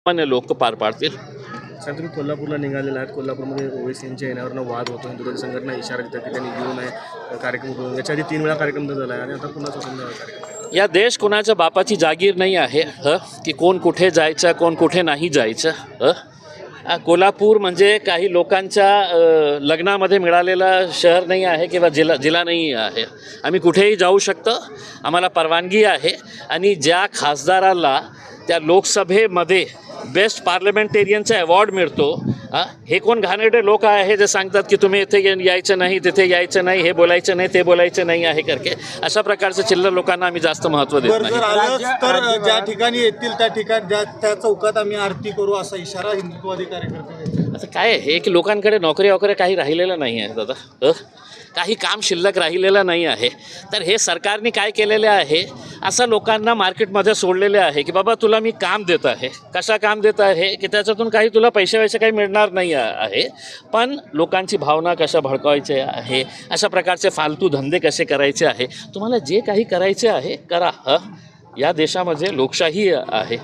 सामान्य लोक पार पाडतील. सर तुम्ही कोल्हापूरला निघालेला आहात. कोल्हापूरमध्ये ओवेसींच्या येण्यावरनं वाद होतो. हिंदुत्व संघटना इशारा देतात की त्यांनी येऊ नये. कार्यक्रम करून याच्या आधी तीन वेळा कार्यक्रम झाला आहे. आणि आता पुन्हा स्वतंत्र कार्यक्रम. या देश कोणाच्या बापाची जागीर नाही आहे ह? की कोण कुठे जायचं कोण कुठे नाही जायचं ह? कोल्हापूर म्हणजे काही लोकांच्या लग्नामध्ये मिळालेलं शहर नाही आहे किंवा जिल्हा जिल्हा नाही आहे. आम्ही कुठेही जाऊ शकतो. आम्हाला परवानगी आहे. आणि ज्या खासदाराला त्या लोकसभेमध्ये बेस्ट पार्लमेंटेरियनचा अवॉर्ड मिळतो. हा, हे कोण घाणेरडे लोक आहे जे सांगतात की तुम्ही इथे ये- यायचं नाही तिथे यायचं नाही हे बोलायचं नाही ते बोलायचं नाही आहे करके. अशा प्रकारचे चिल्लर लोकांना आम्ही जास्त महत्त्व देत तर ज्या ठिकाणी येतील त्या ठिकाणी ज्या त्या चौकात आम्ही आरती करू असा इशारा हिंदुत्ववादी कार्यकर्ते देतात. आता काय आहे? की लोकांकडे नोकरी वगैरे काही राहिलेलं नाही आहे दादा? काही काम शिल्लक राहिलेलं नाही आहे. तर हे सरकारने काय केलेले आहे? असं लोकांना मार्केटमध्ये सोडलेले आहे की बाबा तुला मी काम देत आहे. कशा काम देत आहे की त्याच्यातून काही तुला पैसे वैसे काही मिळणार नाही आहे. पण लोकांची भावना कशा भडकवायचे आहे? अशा प्रकारचे फालतू धंदे कसे करायचे आहे? तुम्हाला जे काही करायचे आहे करा. हं? या देशामध्ये लोकशाही आहे?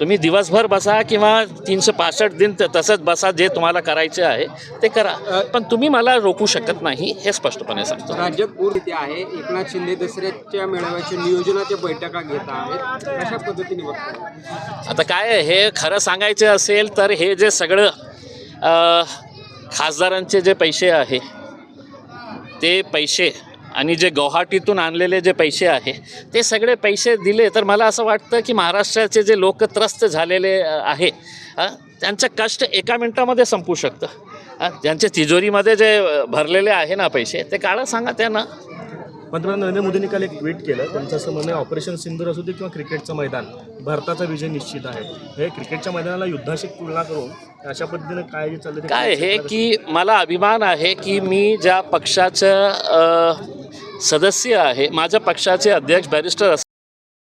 तुम्ही दिवसभर बसा किंवा तीनशे पासष्ट दिन तसंच बसा जे तुम्हाला करायचे आहे ते करा. पण तुम्ही मला रोखू शकत नाही हे स्पष्टपणे सांगतो. राज्यात पूर इथे आहे. एकनाथ शिंदे दसऱ्याच्या मेळाव्याच्या नियोजनाच्या बैठका घेत आहेत. कशा पद्धतीने आता काय हे खरं सांगायचं असेल तर हे जे सगळं खासदारांचे जे पैसे आहे ते पैसे आणि जे गुवाहाटीतून आणलेले जे पैसे आहे ते सगळे पैसे दिले तर मला असं वाटतं की महाराष्ट्राचे जे लोक त्रस्त झालेले आहे त्यांचं कष्ट एका मिनटामध्ये संपू शकतं. ज्यांच्या तिजोरीमध्ये जे भरलेले आहे ना पैसे ते काढा सांगा त्यांना. पंतप्रधान नरेंद्र मोदींनी काल एक ट्विट केलं. त्यांचं असं म्हणणं ऑपरेशन सिंदूर असू दे किंवा क्रिकेटचं मैदान भारताचा विजय निश्चित आहे. हे क्रिकेटच्या मैदानाला युद्धाशी तुलना करून अशा पद्धतीने काय चाललं काय हे की मला अभिमान आहे की मी ज्या पक्षाचं सदस्य आहे. माझ्या पक्षाचे अध्यक्ष बॅरिस्टर